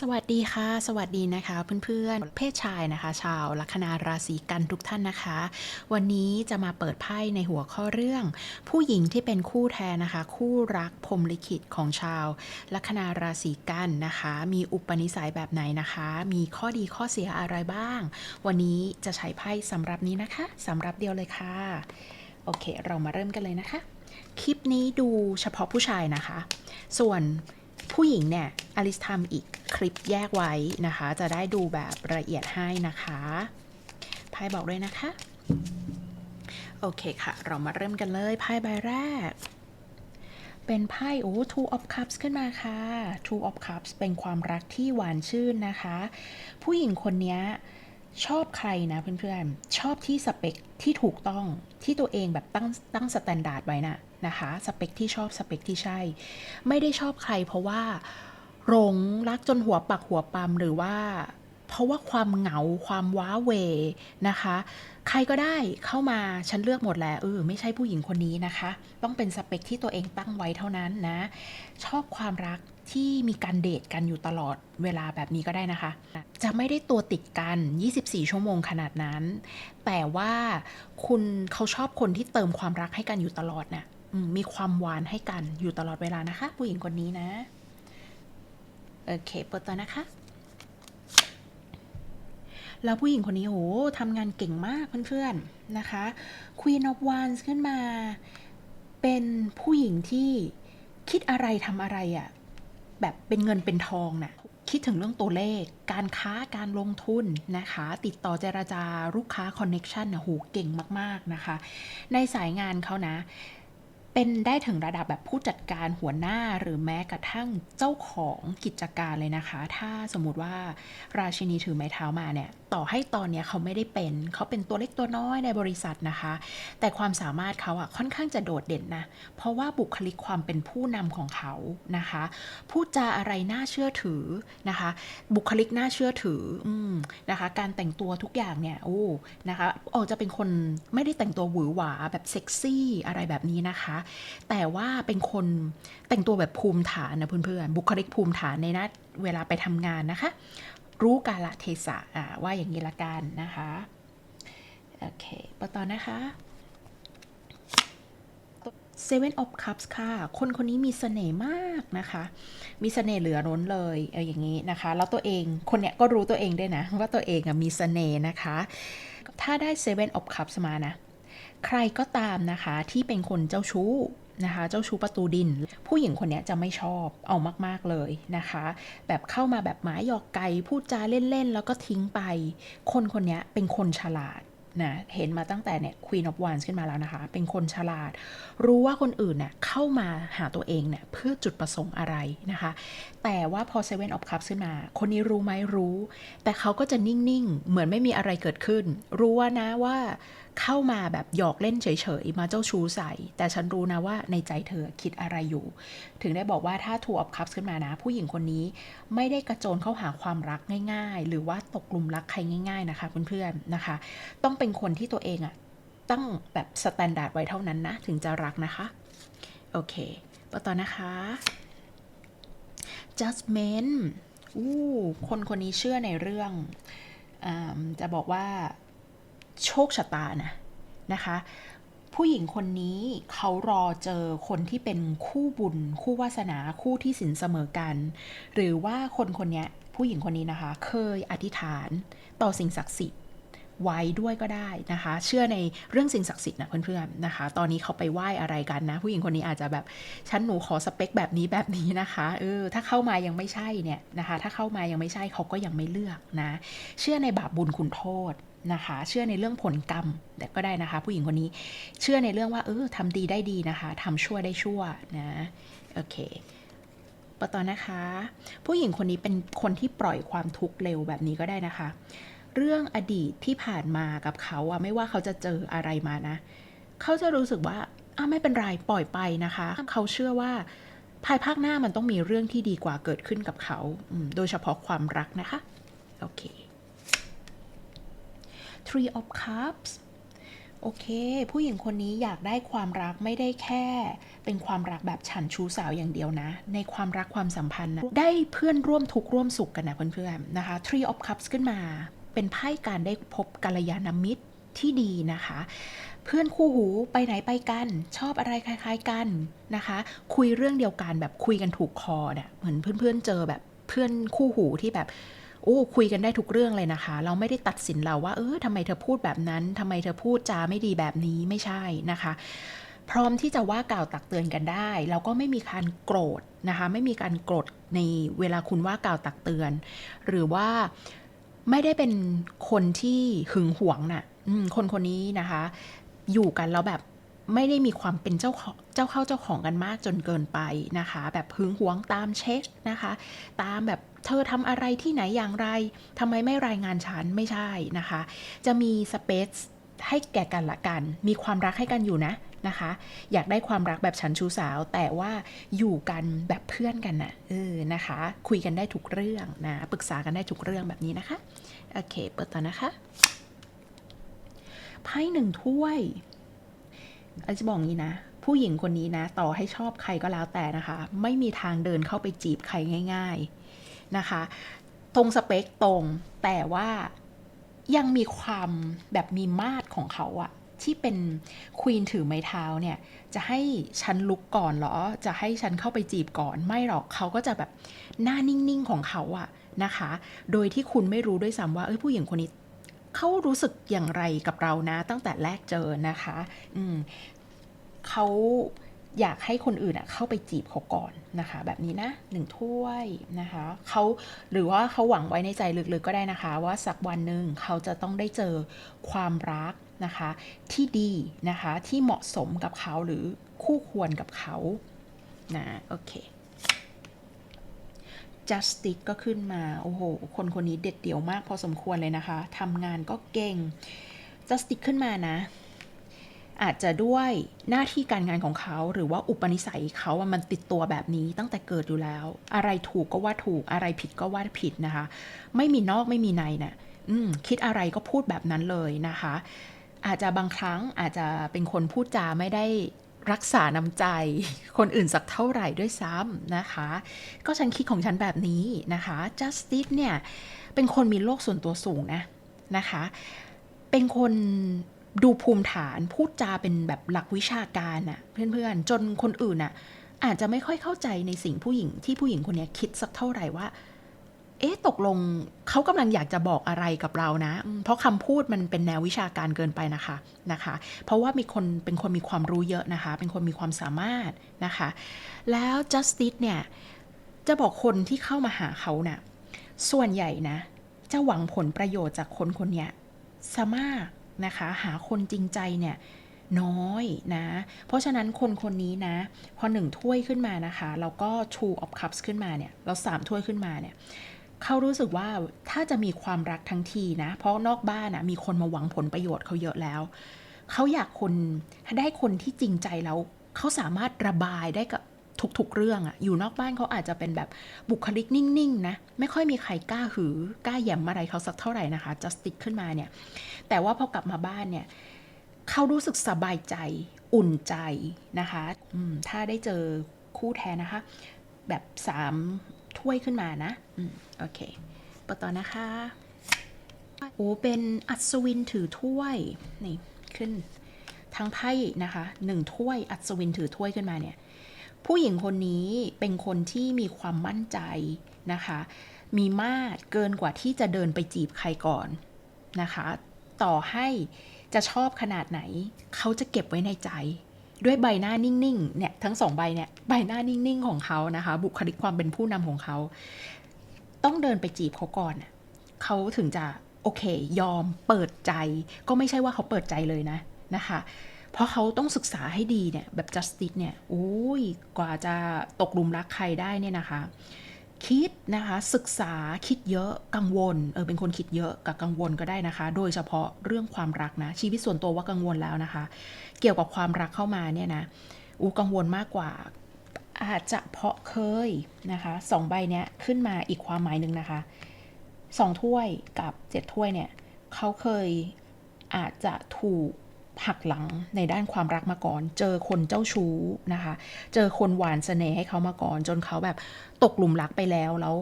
สวัสดีค่ะ สวัสดีนะคะเพื่อนๆ เพศชายนะคะ ชาวลัคนาราศีกันทุกท่านนะคะ วันนี้จะมาเปิดไพ่ในหัวข้อเรื่อง ผู้หญิงที่เป็นคู่แท้นะคะ คู่รักพรมลิขิตของชาวลัคนาราศีกันนะคะ มีอุปนิสัยแบบไหนนะคะ มีข้อดีข้อเสียอะไรบ้าง วันนี้จะใช้ไพ่สำหรับนี้นะคะสำหรับเดียวเลยค่ะ โอเค เรามาเริ่มกันเลยนะคะ คลิปนี้ดูเฉพาะผู้ชายนะคะ ส่วนผู้หญิงเนี่ย อลิสทำอีกคลิปแยกไว้นะคะ จะได้ดูแบบละเอียดให้นะคะไพ่บอกด้วยนะคะ โอเคค่ะ เรามาเริ่มกันเลยไพ่ใบแรก เป็นไพ่โอ้ two of cups ขึ้นมาค่ะ two of cups เป็นความรักที่หวานชื่นนะคะ ผู้หญิงคนนี้ชอบใครนะเพื่อนๆ ชอบที่สเปคที่ถูกต้องที่ตัวเองแบบตั้งตั้งสแตนดาร์ดไว้นะนะคะ สเปคที่ชอบสเปคที่ใช่ ไม่ได้ชอบใครเพราะว่า หลงรักจนหัวปักหัวปั๊มหรือว่า เพราะว่าความเหงาความว้าเวนะคะ ใครก็ได้เข้ามาฉันเลือกหมดแล้วเออไม่ใช่ผู้หญิงคนนี้นะคะ ต้องเป็นสเปคที่ตัวเองตั้งไว้เท่านั้นนะ ชอบความรักที่มีการเดทกันอยู่ตลอดเวลาแบบนี้ก็ได้นะคะ จะไม่ได้ตัวติดกัน 24 ชั่วโมงขนาดนั้น แต่ว่าคุณเขาชอบคนที่เติมความรักให้กันอยู่ตลอดนะ่ะมีความหวานให้กันอยู่ตลอดเวลานะคะ ผู้หญิงคนนี้นะ โอเคเปิดตัวนะคะ แล้วผู้หญิงคนนี้โหทำงานเก่งมากเพื่อนๆนะคะ Queen of Wands ขึ้นมา เป็นผู้หญิงที่คิดอะไรทำอะไรอะ่ะแบบเป็นเงินเป็นทองน่ะคิดถึงเรื่องตัวเลข การค้าการลงทุนนะคะ ติดต่อเจราจาลูกค้าคอนเน็ชันนะโหเก่งมาก ๆ นะคะ ในสายงานเขานะ เป็นได้ถึงระดับแบบผู้จัดการหัวหน้าหรือแม้กระทั่งเจ้าของกิจการเลยนะคะ ถ้าสมมติว่าราชินีถือไม้เท้ามาเนี่ย ต่อให้ตอนเนี้ยเขาไม่ได้เป็น เขาเป็นตัวเล็กตัวน้อยในบริษัทนะคะ แต่ความสามารถเขาอะค่อนข้างจะโดดเด่นนะ เพราะว่าบุคลิกความเป็นผู้นำของเขานะคะ พูดจาอะไรน่าเชื่อถือนะคะ บุคลิกน่าเชื่อถืออืมนะคะ การแต่งตัวทุกอย่างเนี่ยโอ้นะคะโอจะเป็นคนไม่ได้แต่งตัวหวือหวาแบบเซ็กซี่อะไรแบบนี้นะคะแต่ว่าเป็นคนแต่งตัวแบบภูมิฐานนะเพื่อนๆบุคลิกภูมิฐานในนัดเวลาไปทำงานนะคะ รู้กาลเทศะว่าอย่างนี้ละกันนะคะโอเคปต่อนะคะ Seven of Cups ค่ะ คนคนนี้มีเสน่ห์มากนะคะ มีเสน่ห์เหลือล้นเลยเอาอย่างนี้นะคะ แล้วตัวเองคนเนี้ยก็รู้ตัวเองด้วยนะ ว่าตัวเองอมีเสน่ห์นะคะ ถ้าได้ Seven of Cups มานะ ใครก็ตามนะคะที่เป็นคนเจ้าชู้นะคะ เจ้าชู้ประตูดิน ผู้หญิงคนนี้จะไม่ชอบเอามากๆเลยนะคะ แบบเข้ามาแบบหมาหยอกไก่พูดจาเล่นๆ แล้วก็ทิ้งไป คนคนนี้เป็นคนฉลาดนะเห็นมาตั้งแต่เนี่ย Queen of Wands ขึ้นมาแล้วนะคะ เป็นคนฉลาด รู้ว่าคนอื่นเนี่ยเข้ามาหาตัวเองเนี่ยเพื่อจุดประสงค์อะไรนะคะ แต่ว่าพอ Seven of Cups ขึ้นมา คนนี้รู้ไหมรู้ แต่เขาก็จะนิ่ง ๆ เหมือนไม่มีอะไรเกิดขึ้น รู้ว่านะว่า เข้ามาแบบหยอกเล่นเฉยๆ มาเจ้าชู้ใส่ แต่ฉันรู้นะว่าในใจเธอคิดอะไรอยู่ ถึงได้บอกว่าถ้า Two of Cups ขึ้นมานะ ผู้หญิงคนนี้ไม่ได้กระโจนเข้าหาความรักง่าย ๆ หรือว่าตกหลุมรักใครง่าย ๆ นะคะเพื่อนๆนะคะ ต้องเป็นคนที่ตัวเองอะตั้งแบบสแตนดาร์ดไว้เท่านั้นนะ ถึงจะรักนะคะ โอเคต่อต่อนะคะ judgment อู้คนคนนี้เชื่อในเรื่องอาจะบอกว่า โชคชะตานะนะคะ ผู้หญิงคนนี้เขารอเจอคนที่เป็นคู่บุญ คู่วาสนาคู่ที่สินเสมอกัน หรือว่าคนคนนี้ผู้หญิงคนนี้นะคะ เคยอธิษฐานต่อสิ่งศักดิ์สิทธิ์ไว้ด้วยก็ได้นะคะ เชื่อในเรื่องสิ่งศักดิ์สิทธิ์นะเพื่อนๆนะคะ ตอนนี้เขาไปไหว้อะไรกันนะ ผู้หญิงคนนี้อาจจะแบบฉันหนูขอสเปคแบบนี้แบบนี้นะคะเออถ้าเข้ามายังไม่ใช่เนี่ยนะคะ ถ้าเข้ามายังไม่ใช่เขาก็ยังไม่เลือกนะ เชื่อในบาปบุญคุณโทษ นะคะ เชื่อในเรื่องผลกรรมแต่ก็ได้นะคะ ผู้หญิงคนนี้เชื่อในเรื่องว่าเออทำดีได้ดีนะคะทำชั่วได้ชั่วนะโอเคปต่อนะคะ ผู้หญิงคนนี้เป็นคนที่ปล่อยความทุกข์เร็วแบบนี้ก็ได้นะคะ เรื่องอดีตที่ผ่านมากับเขาอะไม่ว่าเขาจะเจออะไรมานะ เขาจะรู้สึกว่าอะไม่เป็นไรปล่อยไปนะคะ เขาเชื่อว่าภายภาคหน้ามันต้องมีเรื่องที่ดีกว่าเกิดขึ้นกับเขา โดยเฉพาะความรักนะคะ โอเค Three of Cups โอเค ผู้หญิงคนนี้อยากได้ความรักไม่ได้แค่ เป็นความรักแบบฉันชู้สาวอย่างเดียวนะ ในความรักความสัมพันธ์นะได้เพื่อนร่วมทุกข์ร่วมสุขกันนะเพื่อนๆนะคะ Three of Cups ขึ้นมา เป็นไพ่การได้พบกัลยาณมิตรที่ดีนะคะ เพื่อนคู่หูไปไหนไปกัน ชอบอะไรคล้าย ๆกันนะคะ คุยเรื่องเดียวกันแบบคุยกันถูกคอเนี่ยเหมือนเพื่อนๆเจอแบบเพื่อนคู่หูที่แบบ โอ้คุยกันได้ทุกเรื่องเลยนะคะ เราไม่ได้ตัดสินเราว่า เออทำไมเธอพูดแบบนั้นทำไมเธอพูดจาไม่ดีแบบนี้ไม่ใช่นะคะ พร้อมที่จะว่ากล่าวตักเตือนกันได้แล้วก็ไม่มีการโกรธนะคะ ไม่มีการโกรธในเวลาคุณว่ากล่าวตักเตือน หรือว่าไม่ได้เป็นคนที่หึงหวงน่ะคนคนนี้นะคะ อยู่กันแล้วแบบ ไม่ได้มีความเป็นเจ้าของเจ้าเข้าเจ้าของกันมากจนเกินไปนะคะ แบบหึงหวงตามเช็คนะคะ ตามแบบเธอทำอะไรที่ไหนอย่างไรทำไมไม่รายงานฉันไม่ใช่นะคะ จะมีสเปซให้แก่กันละกัน มีความรักให้กันอยู่นะนะคะ อยากได้ความรักแบบฉันชูสาว แต่ว่าอยู่กันแบบเพื่อนกันนะ่ะเออนะคะ คุยกันได้ทุกเรื่องนะปรึกษากันได้ทุกเรื่องแบบนี้นะคะโอเคเปิดต่อนะคะไพ่หนึ่งถ้วย อาจะบอกงี้นะ ผู้หญิงคนนี้นะ ต่อให้ชอบใครก็แล้วแต่นะคะ ไม่มีทางเดินเข้าไปจีบใครง่าย ๆนะคะ ตรงสเปคตรง แต่ว่ายังมีความแบบมีมาดของเขาอะที่เป็นควีนถือไม้เท้าเนี่ย จะให้ฉันลุกก่อนเหรอ จะให้ฉันเข้าไปจีบก่อนไม่หรอกเขาก็จะแบบหน้านิ่งๆของเขาอะนะคะ โดยที่คุณไม่รู้ด้วยซ้ำว่าเอ้ยผู้หญิงคนนี้ เขารู้สึกอย่างไรกับเรานะ ตั้งแต่แรกเจอนะคะ อืมเขาอยากให้คนอื่นอะเข้าไปจีบเขาก่อนนะคะ แบบนี้นะหนึ่งถ้วยนะคะเขาหรือว่าเขาหวังไว้ในใจลึกๆก็ได้นะคะ ว่าสักวันหนึ่งเขาจะต้องได้เจอความรักนะคะ ที่ดีนะคะที่เหมาะสมกับเขาหรือคู่ควรกับเขานะโอเค justice ก็ขึ้นมา โอ้โห คนคนนี้เด็ดเดี่ยวมากพอสมควรเลยนะคะทำงานก็เก่ง justice ขึ้นมานะ อาจจะด้วยหน้าที่การงานของเขาหรือว่าอุปนิสัยเขาอะมันติดตัวแบบนี้ตั้งแต่เกิดอยู่แล้ว อะไรถูกก็ว่าถูกอะไรผิดก็ว่าผิดนะคะ ไม่มีนอกไม่มีในนะ่ะอืมคิดอะไรก็พูดแบบนั้นเลยนะคะ อาจจะบางครั้งอาจจะเป็นคนพูดจาไม่ได้ รักษาน้ำใจ คนอื่นสักเท่าไหร่ด้วยซ้ำนะคะ ก็ฉันคิดของฉันแบบนี้นะคะ justice เนี่ย เป็นคนมีโลกส่วนตัวสูงนะนะคะ เป็นคนดูภูมิฐานพูดจาเป็นแบบหลักวิชาการน่ะเพื่อนๆ จนคนอื่นน่ะอาจจะไม่ค่อยเข้าใจในสิ่งผู้หญิงที่ผู้หญิงคนนี้คิดสักเท่าไหร่ว่า เอ๊ะตกลงเขากำลังอยากจะบอกอะไรกับเรานะ เพราะคำพูดมันเป็นแนววิชาการเกินไปนะคะนะคะ เพราะว่ามีคนเป็นคนมีความรู้เยอะนะคะ เป็นคนมีความสามารถนะคะ แล้ว justice เนี่ย จะบอกคนที่เข้ามาหาเขานะ่ะส่วนใหญ่นะ จะหวังผลประโยชน์จากคนคนนี้ซะมากนะคะ หาคนจริงใจเนี่ยน้อยนะ เพราะฉะนั้นคนคนนี้นะ พอหนึ่งถ้วยขึ้นมานะคะ แล้วก็ two of cups ขึ้นมาเนี่ย เราสามถ้วยขึ้นมาเนี่ย เขารู้สึกว่าถ้าจะมีความรักทั้งทีนะ เพราะนอกบ้านนะมีคนมาหวังผลประโยชน์เขาเยอะแล้ว เขาอยากคนได้คนที่จริงใจแล้วเขาสามารถระบายได้กับทุกๆเรื่องอะอยู่นอกบ้านเขาอาจจะเป็นแบบบุคลิกนิ่งๆนะ ไม่ค่อยมีใครกล้าหือกล้าแย้มอะไรเขาสักเท่าไหร่นะคะจะสติกขึ้นมาเนี่ย แต่ว่าพอกลับมาบ้านเนี่ยเขารู้สึกสบายใจอุ่นใจนะคะถ้าได้เจอคู่แทนนะคะ แบบสาม ถ้วยขึ้นมานะอโอเคปต่อนะคะโอ้เป็นอัศวินถือถ้วยนี่ขึ้นทั้งไพ่นะคะหนึ่งถ้วยอัศวินถือถ้วยขึ้นมาเนี่ยผู้หญิงคนนี้เป็นคนที่มีความมั่นใจนะคะ มีมาดเกินกว่าที่จะเดินไปจีบใครก่อนนะคะ ต่อให้จะชอบขนาดไหน เขาจะเก็บไว้ในใจ ด้วยใบหน้านิ่งๆเนี่ยทั้งสองใบเนี่ยใบหน้านิ่งๆของเขานะคะ บุคลิกความเป็นผู้นำของเขา ต้องเดินไปจีบเขาก่อนเขาถึงจะโอเค ยอมเปิดใจ ก็ไม่ใช่ว่าเขาเปิดใจเลยนะนะคะเพราะเขาต้องศึกษาให้ดีเนี่ยแบบ justice เนี่ยโอ้ยกว่าจะตกหลุมรักใครได้เนี่ยนะคะ คิดนะคะศึกษาคิดเยอะกังวลเออเป็นคนคิดเยอะกับกังวลก็ได้นะคะ โดยเฉพาะเรื่องความรักนะชีวิตส่วนตัวว่ากังวลแล้วนะคะ เกี่ยวกับความรักเข้ามาเนี่ยนะอูกังวลมากกว่าอาจจะเพราะเคยนะคะสองใบเนี้ยขึ้นมาอีกความหมายหนึ่งนะคะสองถ้วยกับเจ็ดถ้วยเนี่ยเขาเคยอาจจะถูก หักหลังในด้านความรักมาก่อน เจอคนเจ้าชู้นะคะ เจอคนหวานเสน่ห์ให้เขามาก่อน จนเขาแบบตกหลุมรักไปแล้วแล้ว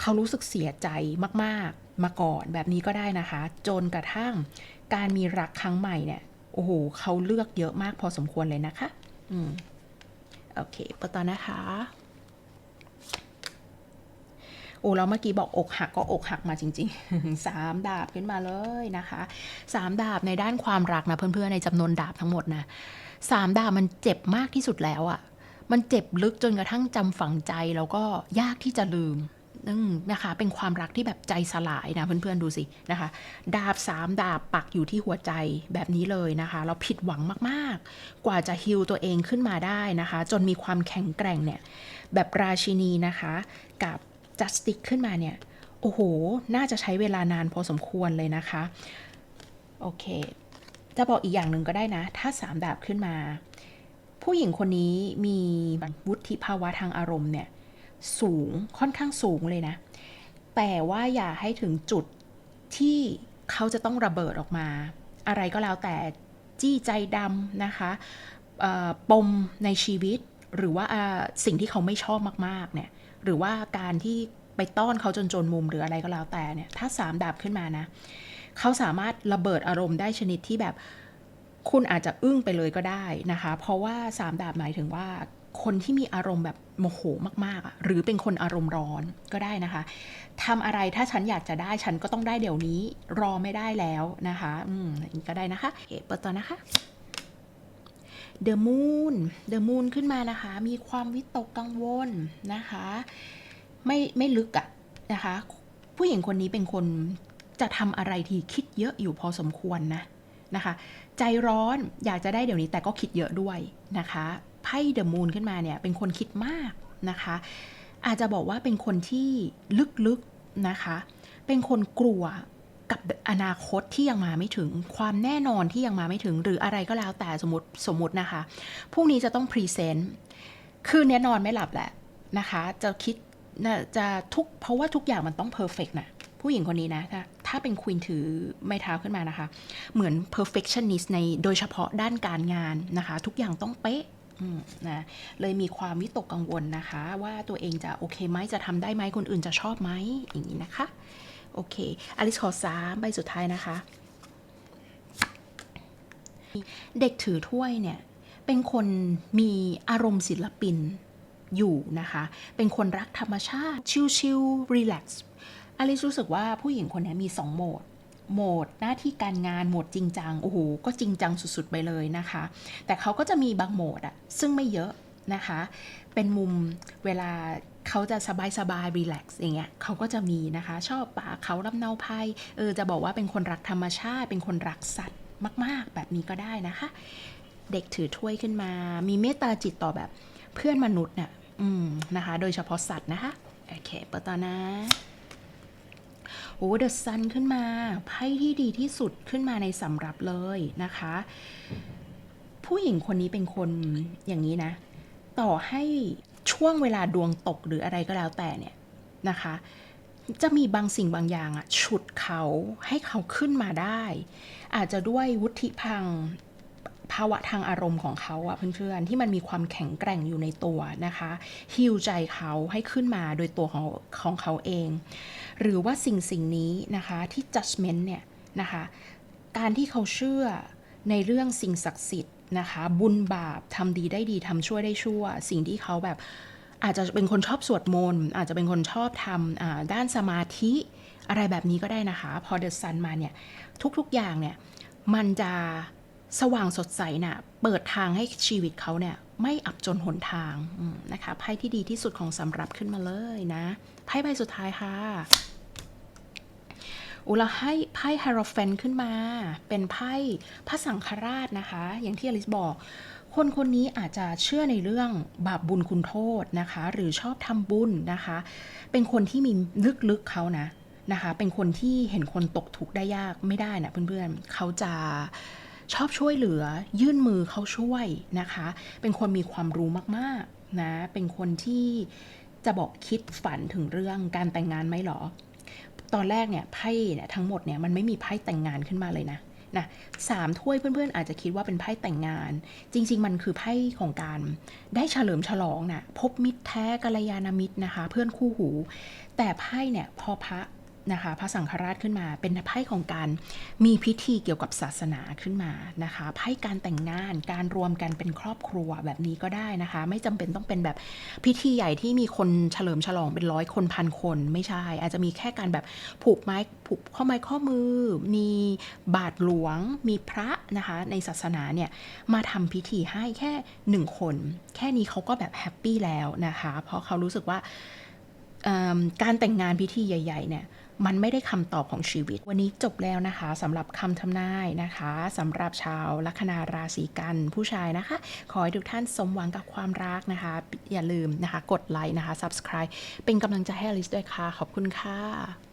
เขารู้สึกเสียใจมากๆมาก่อนแบบนี้ก็ได้นะคะ จนกระทั่งการมีรักครั้งใหม่เนี่ยโอ้โหเขาเลือกเยอะมากพอสมควรเลยนะคะ อืม โอเคเปิดต่อนะคะ อ้แล้วเมื่อกี้บอกอกหักก็อกหักมาจริงๆสามดาบขึ้นมาเลยนะคะสามดาบในด้านความรักนะเพื่อนๆในจำนวนดาบทั้งหมดนะสามดาบมันเจ็บมากที่สุดแล้วอะ่ะ มันเจ็บลึกจนกระทั่งจำฝังใจแล้วก็ยากที่จะลืมอืมนะคะ เป็นความรักที่แบบใจสลายนะเพื่อนๆดูสินะคะ ดาบสามดาบปักอยู่ที่หัวใจแบบนี้เลยนะคะ เราผิดหวังมากๆ กว่าจะฮิวตัวเองขึ้นมาได้นะคะ จนมีความแข็งแกร่งเนี่ย แบบราชินีนะคะ กับ จัสติกขึ้นมาเนี่ย โอ้โห น่าจะใช้เวลานานพอสมควรเลยนะคะ โอเค จะบอกอีกอย่างหนึ่งก็ได้นะ ถ้าสามดาบขึ้นมา ผู้หญิงคนนี้มีวุฒิภาวะทางอารมณ์เนี่ย สูงค่อนข้างสูงเลยนะ แต่ว่าอย่าให้ถึงจุดที่เขาจะต้องระเบิดออกมา อะไรก็แล้วแต่จี้ใจดำนะคะปมในชีวิตหรือว่าสิ่งที่เขาไม่ชอบมาก ๆ เนี่ย หรือว่าการที่ไปต้อนเขาจนจนมุมหรืออะไรก็แล้วแต่เนี่ย ถ้าสามดาบขึ้นมานะ เขาสามารถระเบิดอารมณ์ได้ชนิดที่แบบคุณอาจจะอึ้งไปเลยก็ได้นะคะ เพราะว่าสามดาบหมายถึงว่าคนที่มีอารมณ์แบบโมโหมากๆอะหรือเป็นคนอารมณ์ร้อนก็ได้นะคะทำอะไรถ้าฉันอยากจะได้ฉันก็ต้องได้เดี๋ยวนี้ รอไม่ได้แล้วนะคะ อืมอย่างนี้ก็ได้นะคะโอเคเปิดต่อนะคะ The Moon The Moon ขึ้นมานะคะ มีความวิตกกังวลนะคะ ไม่ไม่ลึกอะนะคะ ผู้หญิงคนนี้เป็นคนจะทำอะไรที่คิดเยอะอยู่พอสมควรนะนะคะ ใจร้อนอยากจะได้เดี๋ยวนี้แต่ก็คิดเยอะด้วยนะคะไพ่เดอะมูนขึ้นมาเนี่ยเป็นคนคิดมากนะคะ อาจจะบอกว่าเป็นคนที่ลึกๆนะคะ เป็นคนกลัว กับอนาคตที่ยังมาไม่ถึง ความแน่นอนที่ยังมาไม่ถึง หรืออะไรก็แล้วแต่สมมติสมมตินะคะพรุ่งนี้จะต้องพรีเซนต์คืนนี้นอนไม่หลับแหละนะคะ จะคิดจะทุกเพราะว่าทุกอย่างมันต้องเพอร์เฟกนะผู้หญิงคนนี้นะ ถ้าถ้าเป็นควีนถือไม้เท้าขึ้นมานะคะ เหมือน perfectionist ในโดยเฉพาะด้านการงานนะคะ ทุกอย่างต้องเป๊ะนะเลยมีความวิตกกังวลนะคะ ว่าตัวเองจะโอเคไหมจะทำได้ไหมคนอื่นจะชอบไหมอย่างนี้นะคะ โอเค อลิสขอสามใบสุดท้ายนะคะ เด็กถือถ้วยเนี่ย เป็นคนมีอารมณ์ศิลปินอยู่นะคะ เป็นคนรักธรรมชาติ ชิลๆรีแลกซ์อลิสรู้สึกว่าผู้หญิงคนนี้มีสองโหมดโหมดหน้าที่การงานโหมดจริงจัง โอ้โห ก็จริงจังสุดๆไปเลยนะคะ แต่เขาก็จะมีบางโหมดอะซึ่งไม่เยอะนะคะ เป็นมุมเวลา เขาจะสบายสบายรีแลกซ์อย่างเงี้ยเขาก็จะมีนะคะ ชอบป่าเขาลำเนาไพรเออจะบอกว่าเป็นคนรักธรรมชาติ เป็นคนรักสัตว์มาก ๆ แบบนี้ก็ได้นะคะ เด็กถือถ้วยขึ้นมา มีเมตตาจิตต่อแบบเพื่อนมนุษย์น่ะอืมนะคะ โดยเฉพาะสัตว์นะคะโอเคเปิดต่อนะโอ้เดอะซันขึ้นมาไพ่ที่ดีที่สุดขึ้นมาในสำรับเลยนะคะ ผู้หญิงคนนี้เป็นคนอย่างนี้นะ ต่อให้ ช่วงเวลาดวงตกหรืออะไรก็แล้วแต่เนี่ยนะคะ จะมีบางสิ่งบางอย่างอะฉุดเขาให้เขาขึ้นมาได้ อาจจะด้วยวุฒิพังภาวะทางอารมณ์ของเขาอะเพื่อนๆที่มันมีความแข็งแกร่งอยู่ในตัวนะคะฮิวใจเขาให้ขึ้นมาโดยตัวของของเขาเอง หรือว่าสิ่งสิ่งนี้นะคะที่ judgment เนี่ยนะคะการที่เขาเชื่อในเรื่องสิ่งศักดิ์สิทธิ์ นะคะ บุญบาปทำดีได้ดีทำชั่วได้ชั่ว สิ่งที่เขาแบบอาจจะเป็นคนชอบสวดมนต์อาจจะเป็นคนชอบทำด้านสมาธิอะไรแบบนี้ก็ได้นะคะ พอเดอะซันมาเนี่ย ทุกๆอย่างเนี่ย มันจะสว่างสดใสน่ะเปิดทางให้ชีวิตเขาเนี่ย ไม่อับจนหนทางนะคะไพ่ที่ดีที่สุดของสำรับขึ้นมาเลยนะไพ่ใบสุดท้ายค่ะ อุลาให้ไพ่ฮาโรเฟนขึ้นมา เป็นไพ่พระสังฆราชนะคะ อย่างที่อลิสบอก คนคนนี้อาจจะเชื่อในเรื่องบาปบุญคุณโทษนะคะ หรือชอบทำบุญนะคะ เป็นคนที่มีลึกๆเขานะนะคะ เป็นคนที่เห็นคนตกทุกข์ได้ยากไม่ได้นะเพื่อนๆ เขาจะชอบช่วยเหลือยื่นมือเขาช่วยนะคะ เป็นคนมีความรู้มากๆนะ เป็นคนที่จะบอกคิดฝันถึงเรื่องการแต่งงานไหมหรอ ตอนแรกเนี่ยไพ่เนี่ยทั้งหมดเนี่ยมันไม่มีไพ่แต่งงานขึ้นมาเลยนะนะสามถ้วยเพื่อนๆอาจจะคิดว่าเป็นไพ่แต่งงาน จริง ๆ มันคือไพ่ของการได้เฉลิมฉลองนะพบมิตรแท้กัลยาณมิตรนะคะ เพื่อนคู่หู แต่ไพ่เนี่ยพอพระ นะคะพระสังฆราชขึ้นมา เป็นไพ่ของการมีพิธีเกี่ยวกับศาสนาขึ้นมานะคะไพ่การแต่งงานการรวมกันเป็นครอบครัวแบบนี้ก็ได้นะคะ ไม่จำเป็นต้องเป็นแบบพิธีใหญ่ที่มีคนเฉลิมฉลองเป็นร้อยคนพันคนไม่ใช่ อาจจะมีแค่การแบบผูกไม้ผูกข้อไม้ข้อมือ มีบาทหลวง มีพระนะคะในศาสนาเนี่ยมาทำพิธีให้แค่หนึ่งคน แค่นี้เขาก็แบบแฮปปี้แล้วนะคะ เพราะเขารู้สึกว่าการแต่งงานพิธีใหญ่ ๆ เนี่ย มันไม่ได้คำตอบของชีวิต วันนี้จบแล้วนะคะสำหรับคำทำนายนะคะสำหรับชาวลัคนาราศีกันผู้ชายนะคะ ขอให้ทุกท่านสมหวังกับความรักนะคะ อย่าลืมนะคะ กดไลค์นะคะ subscribe เป็นกำลังใจให้อลิสด้วยค่ะ ขอบคุณค่ะ